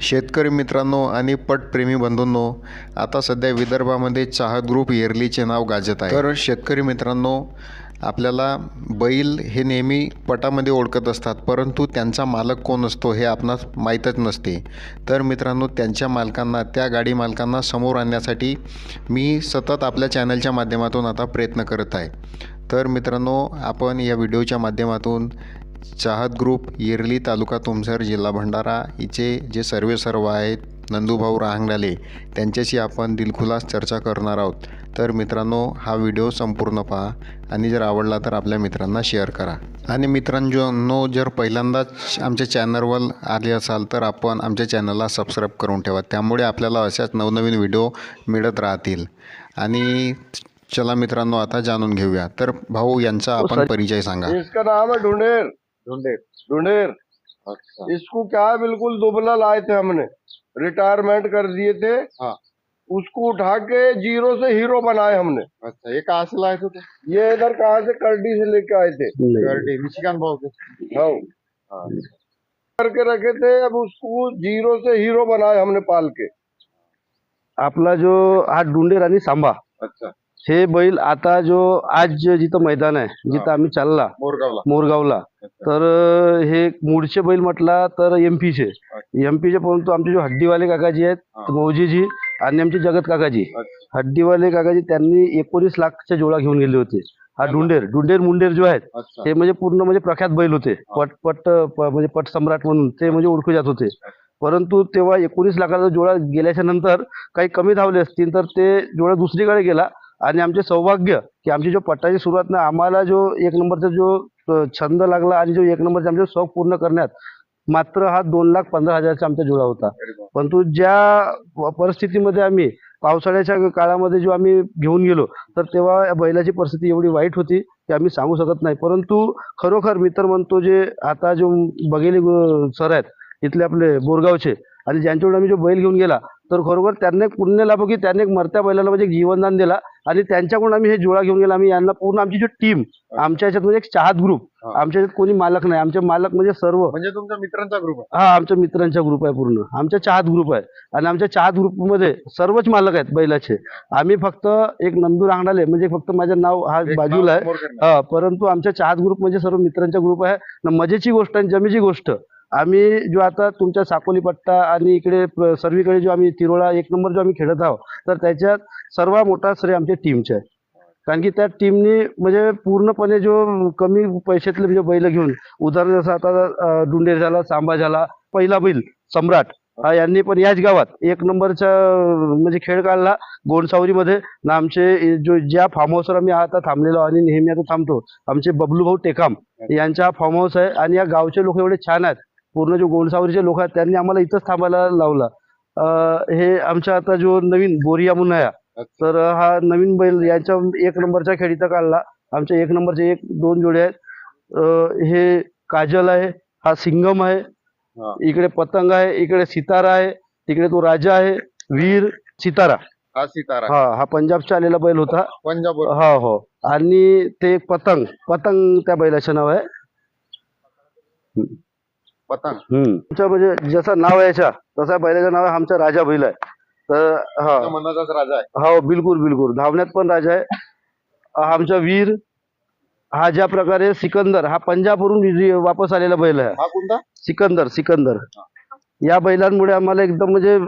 शेतकरी मित्रांनो आणि पटप्रेमी बंधूंनो आता सध्या विदर्भामध्ये चहा ग्रुप येरलीचे नाव गाजत आहे. तर शेतकरी मित्रांनो आपल्याला बैल हे नेहमी पटामध्ये ओळखत असतात परंतु त्यांचा मालक कोण असतो हे आपणास माहीतच नसते. तर मित्रांनो त्यांच्या मालकांना त्या गाडी मालकांना समोर आणण्यासाठी मी सतत आपल्या चॅनलच्या माध्यमातून आता प्रयत्न करत आहे. तर मित्रांनो आपण या व्हिडिओच्या माध्यमातून चाहत ग्रुप येरली तालुका तुमसर जिल्हा भंडारा हिचे जे सर्वे सर्व आहेत नंदूभाऊ रहांगडाले त्यांच्याशी आपण दिलखुलास चर्चा करणार आहोत. तर मित्रांनो हा व्हिडिओ संपूर्ण पहा आणि जर आवडला तर आपल्या मित्रांना शेअर करा. आणि मित्रांनो जर पहिल्यांदाच आमच्या चॅनलवर आले असाल तर आपण आमच्या चॅनलला सबस्क्राईब करून ठेवा. त्यामुळे आपल्याला अशाच नवनवीन व्हिडिओ मिळत राहतील. आणि चला मित्रांनो आता जाणून घेऊया. तर भाऊ यांचा आपण परिचय सांगा. इसका नाम है ढूंढेर. ढूंढे। ढूंढेर। अच्छा। इसको क्या है बिल्कुल दुबला लाए थे हमने। रिटायरमेंट कर दिए थे। हाँ। उसको उठा के ज़ीरो से हीरो बनाए हमने। अच्छा ये कहाँ से लाए थे तो? ये इधर कहाँ से करडी से लेके आए थे। गर्डी मिशिगन भाव के। हाँ। हाँ। करके रखे थे अब उसको ज़ीरो से हीरो बनाए हमने पाल के। आपला जो हा डुंडेर आणि सांबा। अच्छा। हे बैल आता जो आज जे जिथं मैदान आहे जिथं आम्ही चालला मोरगावला। मोरगावला तर हे मूळचे बैल म्हटला तर एमपीचे एमपीचे परंतु आमचे जो हड्डीवाले काकाजी आहेत. मौजीजी आणि आमचे जगत काकाजी. हड्डीवाले काकाजी त्यांनी एकोणीस लाखच्या जोडा घेऊन गेले होते. हा डुंडेर डुंडेर मुंडेर जो आहेत ते म्हणजे पूर्ण म्हणजे प्रख्यात बैल होते. पट पट म्हणजे पट सम्राट म्हणून ते म्हणजे ओळखले जात होते. परंतु तेव्हा एकोणीस लाखाचा जोडा गेल्याच्यानंतर काही कमी धावले असतील तर ते जोडा दुसरीकडे गेला. आणि आमचे सौभाग्य की आमची जो पट्टाची सुरुवात ना आम्हाला जो एक नंबरचा जो छंद लागला आणि जो एक नंबरचा आमचे शौक पूर्ण करण्यात मात्र हा दोन लाख पंधरा हजारचा आमचा जोडा होता. परंतु ज्या परिस्थितीमध्ये आम्ही पावसाळ्याच्या काळामध्ये जो आम्ही घेऊन गेलो तर तेव्हा या बैलाची परिस्थिती एवढी वाईट होती की आम्ही सांगू शकत नाही परंतु खरोखर मी तर म्हणतो जे आता जो बघेले सर आहेत इथले आपले बोरगावचे आणि ज्यांच्याकडे आम्ही जो बैल घेऊन गेला तर खरोखर त्यांनी एक पुण्य लाभो की त्यांनी एक मरत्या बैलाला म्हणजे एक जीवनदान दिला. आणि त्यांच्याकडून आम्ही हे जोडा घेऊन गेला. आम्ही यांना पूर्ण आमची जी टीम आमच्या ह्याच्यात म्हणजे एक चाहत ग्रुप. आमच्या ह्याच्यात कोणी मालक नाही. आमचे मालक म्हणजे सर्व. म्हणजे तुमच्या मित्रांचा ग्रुप हा आमच्या मित्रांचा ग्रुप आहे पूर्ण. आमच्या चाहत ग्रुप आहे. आणि आमच्या चाहत ग्रुपमध्ये सर्वच मालक आहेत बैलाचे. आम्ही फक्त एक नंदू रांगडाले म्हणजे फक्त माझं नाव हा बाजूला आहे. परंतु आमच्या चाहत ग्रुप म्हणजे सर्व मित्रांचा ग्रुप आहे. न मजेची गोष्ट आणि जमेची गोष्ट. आम्ही जो आता तुमच्या साकोलीपट्टा आणि इकडे सर्वीकडे जो आम्ही तिरोळा एक नंबर जो आम्ही खेळत आहोत तर त्याच्यात सर्वात मोठा श्रेय आमच्या टीमचे आहे. कारण की त्या टीमनी म्हणजे पूर्णपणे जो कमी पैशातले म्हणजे बैल घेऊन उदाहरण जसं आता डुंडेर झाला सांबा झाला पहिला बैल सम्राट यांनी पण याच गावात एक नंबरचा म्हणजे खेळ काढला गोंडसावरीमध्ये. ना आमचे जो ज्या फार्म हाऊसवर आम्ही आता थांबलेलो आणि नेहमी आता थांबतो आमचे बबलू भाऊ टेकाम यांचा हा फार्म हाऊस आहे आणि या गावचे लोक एवढे छान आहेत. पूर्ण जो गोंडसावरीचे लोक आहेत त्यांनी आम्हाला इथंच थांबायला लावला. हे आमच्या आता जो नवीन बोरिया म्हणून आहे तर हा नवीन बैल यांच्या एक नंबरच्या खेळीचा काढला. आमच्या एक नंबरचे एक दोन जोडे आहेत. हे काजल आहे हा सिंगम आहे. इकडे पतंग आहे इकडे सितारा आहे तिकडे तो राजा आहे वीर सितारा. हा सितारा. हा हा पंजाबचा आलेला बैल होता. पंजाब. हा हो. आणि ते पतंग पतंग त्या बैलाचं नाव आहे. पतंग. हम्म. म्हणजे जसं नाव आहे याच्या तसा बैलाचं नाव आहे आमचा राजा बैल आहे. तर हा. मनाचाच राजा आहे. हो बिलकुल बिलकुल. धावण्यात पण राजा आहे. हा आमचा वीर हा ज्या प्रकारे सिकंदर हा पंजाबवरून वापस आलेला बैल आहे. हा कोणता? सिकंदर सिकंदर. या बैलांमुळे आम्हाला एकदम म्हणजे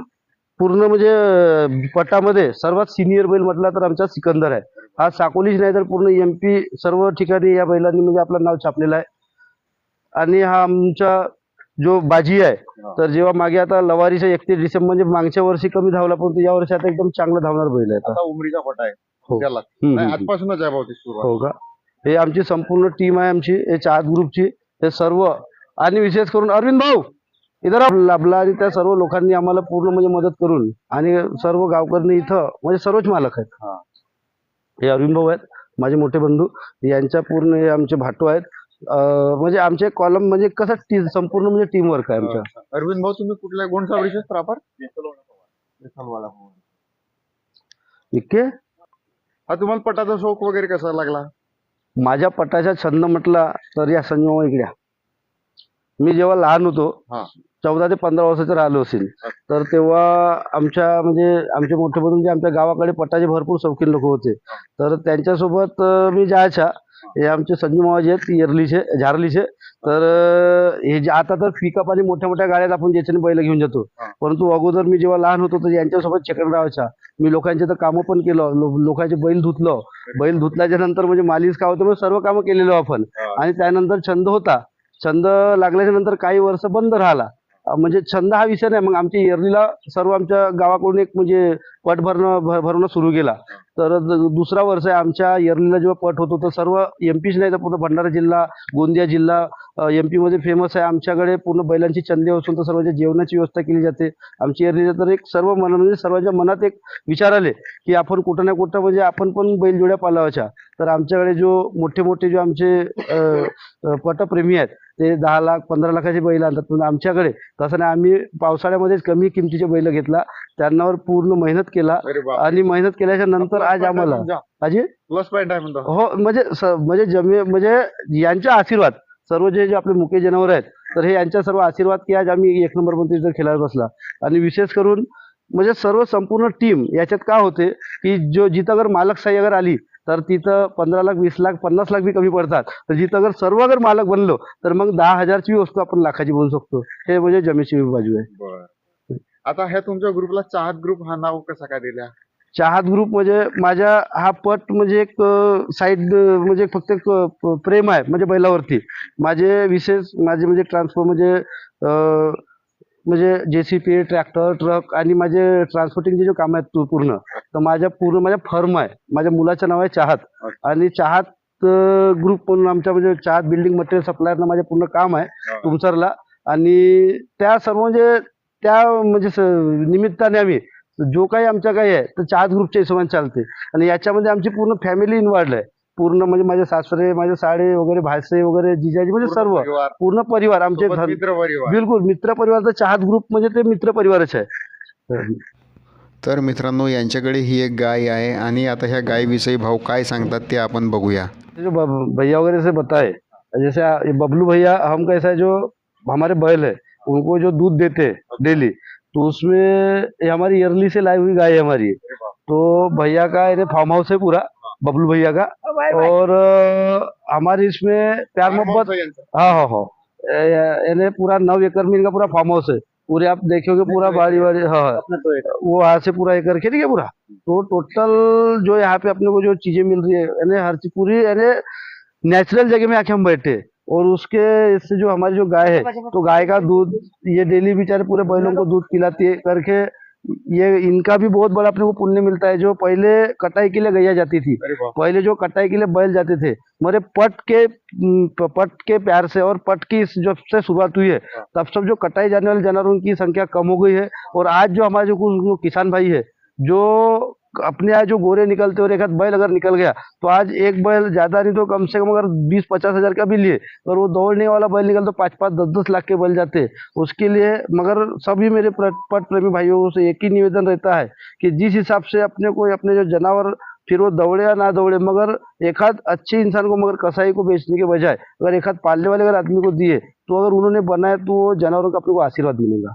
पूर्ण म्हणजे अं, पटामध्ये सर्वात सिनियर बैल म्हटला तर आमचा सिकंदर आहे. हा साकोलीच नाही तर पूर्ण एम पी सर्व ठिकाणी या बैलांनी म्हणजे आपलं नाव छापलेलं आहे. आणि हा आमचा जो बाजी आहे तर जेव्हा मागे आता लवारीच्या एकतीस डिसेंबर म्हणजे मागच्या वर्षी कमी धावला परंतु या वर्षी आता एकदम चांगला धावणार बैल आहे आता. उमरीचा पटा आहे. हो. त्याला. हम्म, नाही, हम्म, हम्म. आजपासूनच आहे सुरुवात. हो का? हे आमची संपूर्ण टीम आहे आमची हे चार ग्रुपची हे सर्व. आणि विशेष करून अरविंद भाऊ इधर लाभला आणि त्या सर्व लोकांनी आम्हाला पूर्ण म्हणजे मदत करून आणि सर्व गावकऱ्यांनी इथं म्हणजे सर्वच मालक आहेत. हा. हे अरविंद भाऊ आहेत माझे मोठे बंधू. यांच्या पूर्ण हे आमचे भाटू आहेत. म्हणजे आमचे कॉलम म्हणजे कसं टी संपूर्ण म्हणजे टीम वर्क आहे आमच्या अरविंद भाऊ तुम्ही कुठल्या गोंडसावरीचे प्रॉपर इतके हा तुम्हाला पटाचा शौक वगैरे कसा लागला? माझ्या पटाचा छंद म्हटला तर या संजय इकड्या मी जेव्हा लहान होतो हा. चौदा ते पंधरा वर्षाचा राहिलो असेल तर तेव्हा आमच्या म्हणजे आमचे मोठे बंधू जे आमच्या गावाकडे पटाचे भरपूर शौकीन लोक होते. तर त्यांच्यासोबत अं, मी जायचा. हे आमचे संजू मावाजी आहेत येरलीचे झारलीचे. तर हे जे आता तर पिकअप आणि मोठ्या मोठ्या गाड्यात आपण ज्याच्याने बैल घेऊन जातो. परंतु अगोदर मी जेव्हा लहान होतो तर यांच्यासोबत राहायचा. मी लोकांचे तर कामं पण केलं लो- लोकांचे बैल धुतलं. बैल धुतल्याच्या नंतर म्हणजे मालिश का होतं म्हणजे सर्व कामं केलेलो आपण. आणि त्यानंतर छंद होता. छंद लागल्याच्या नंतर काही वर्ष बंद राहिला. म्हणजे छंद हा विषय नाही. मग आमच्या इयरलीला सर्व आमच्या गावाकडून एक म्हणजे पट भरणं भर- भरणं सुरू केला. तर दुसरा वर्ष आहे आमच्या इयरलीला जेव्हा पट होतो तर सर्व एम पीच नाही तर पूर्ण भंडारा जिल्हा गोंदिया जिल्हा एममध्ये फेमस आहे. आमच्याकडे पूर्ण बैलांची चंदे असून तर सर्वांच्या जेवणाची व्यवस्था केली जाते. आमची इयरलीला तर एक सर्व मना म्हणजे सर्वांच्या मनात एक विचार आले की आपण कुठं ना कुठं म्हणजे आपण पण बैलजोड्या पालावाच्या. तर आमच्याकडे जो मोठे मोठे जे आमचे पटप्रेमी आहेत ते दहा लाख पंधरा लाखाचे बैल आणतात. पण आमच्याकडे तसं नाही. आम्ही पावसाळ्यामध्येच कमी किमतीचे बैल घेतला. त्यांनावर पूर्ण मेहनत केला आणि मेहनत केल्याच्यानंतर आज आम्हाला. अजय प्लस पॉईंट आहे म्हणतो. हो म्हणजे म्हणजे जमे म्हणजे यांचा आशीर्वाद सर्व जे जे आपले मुके जनावर आहेत तर हे यांचा सर्व आशीर्वाद की आज आम्ही एक नंबरमध्ये इथं खेळायला बसला. आणि विशेष करून म्हणजे सर्व संपूर्ण टीम याच्यात का होते की जो जिथं अगर मालक साई अगर आली तर तिथं पंधरा लाख वीस लाख पन्नास लाख बी कमी पडतात. तर जिथं सर्व अगर मालक बनलो तर मग दहा हजारची वस्तू आपण लाखाची बनवू शकतो. हे म्हणजे जमेची बाजू आहे. आता ह्या तुमच्या ग्रुपला चाहत ग्रुप हा नाव कसा काय दिला? चाहत ग्रुप म्हणजे माझ्या हा पट म्हणजे एक साईड म्हणजे फक्त एक प्रेम आहे म्हणजे बैलावरती. माझे विशेष माझे म्हणजे ट्रान्सफर म्हणजे म्हणजे जे सी पी ट्रॅक्टर ट्रक आणि माझे ट्रान्सपोर्टिंगचे जे काम आहेत पूर्ण. तर माझ्या पूर्ण माझ्या फर्म आहे. माझ्या मुलाचं नाव आहे चाहत. आणि चाहत ग्रुप म्हणून आमच्या म्हणजे चाहत बिल्डिंग मटेरियल सप्लायरनं माझे पूर्ण काम आहे तुमसरला. आणि त्या सर्व म्हणजे त्या म्हणजे निमित्ताने आम्ही जो काही आमच्या काही आहे तर चार ग्रुपच्या हिशोबाने चालते. आणि याच्यामध्ये आमची पूर्ण फॅमिली इन्व्हॉल्ड आहे. पूर्ण म्हणजे माझे सासरे माझे साडे वगैरे भाषे वगैरे जिजाजी म्हणजे सर्व. परिवार, पूर्ण परिवार आमचे परिवार. बिलकुल मित्र परिवारचा चाहत ग्रुप म्हणजे ते मित्र परिवारच आहे. तर मित्रांनो यांच्याकडे ही एक गाय आहे आणि आता ह्या गायविषयी भाऊ काय सांगतात ते आपण बघूया. जो भैया वगैरह से बताए जैसे बबलू भैया हम कैसा है जो हमारे बैल है उनको जो दूध देते डेली तो उसमें ये हमारी ईयरली से लाई हुई गाय है हमारी। तो भैया का ये फार्म हाउस है पूरा बबलू भैया का। और हमारी इसमें प्यार मोहब्बत हाँ हाँ हाँ पूरा नौ एकड़ में इनका पूरा फार्म हाउस है। पूरे आप देखोगे पूरा बाड़ी वाड़ी हाँ हाँ। वो यहाँ से पूरा एकड़ के ठीक है पूरा? तो टोटल जो यहाँ पे अपने को जो चीज़ें मिल रही है यानी हर चीज़ पूरी यानी नेचुरल जगह में आके हम बैठे और उसके इससे जो हमारी जो गाय है तो गाय का दूध ये डेली बेचारे पूरे बैलों को दूध पिलाती है करके ये इनका भी बहुत बड़ा अपने को पुण्य मिलता है जो पहले कटाई के लिए गैया जाती थी। पहले जो कटाई के लिए बैल जाते थे मेरे पट के पट के प्यार से और पट की जब से शुरुआत हुई है तब सब जो कटाई जाने वाले जानवरों की संख्या कम हो गई है और आज जो हमारे जो किसान भाई है जो अपने यहाँ जो गोरे निकलते और एक हाथ बैल अगर निकल गया तो आज एक बैल ज़्यादा नहीं तो कम से कम अगर बीस पचास हज़ार का भी लिए और वो दौड़ने वाला बैल निकल तो पाँच पाँच, दस दस लाख के बैल जाते उसके लिए मगर सभी मेरे पट प्रेमी भाइयों से एक ही निवेदन रहता है कि जिस हिसाब से अपने को, अपने जो जानवर फिर वो दौड़े या ना दौड़े, मगर एक हाथ अच्छे इंसान को मगर कसाई को बेचने के बजाय अगर एक हाथ पालने वाले अगर आदमी को दिए तो अगर उन्होंने बनाया तो वो जानवरों का अपने को आशीर्वाद मिलेगा।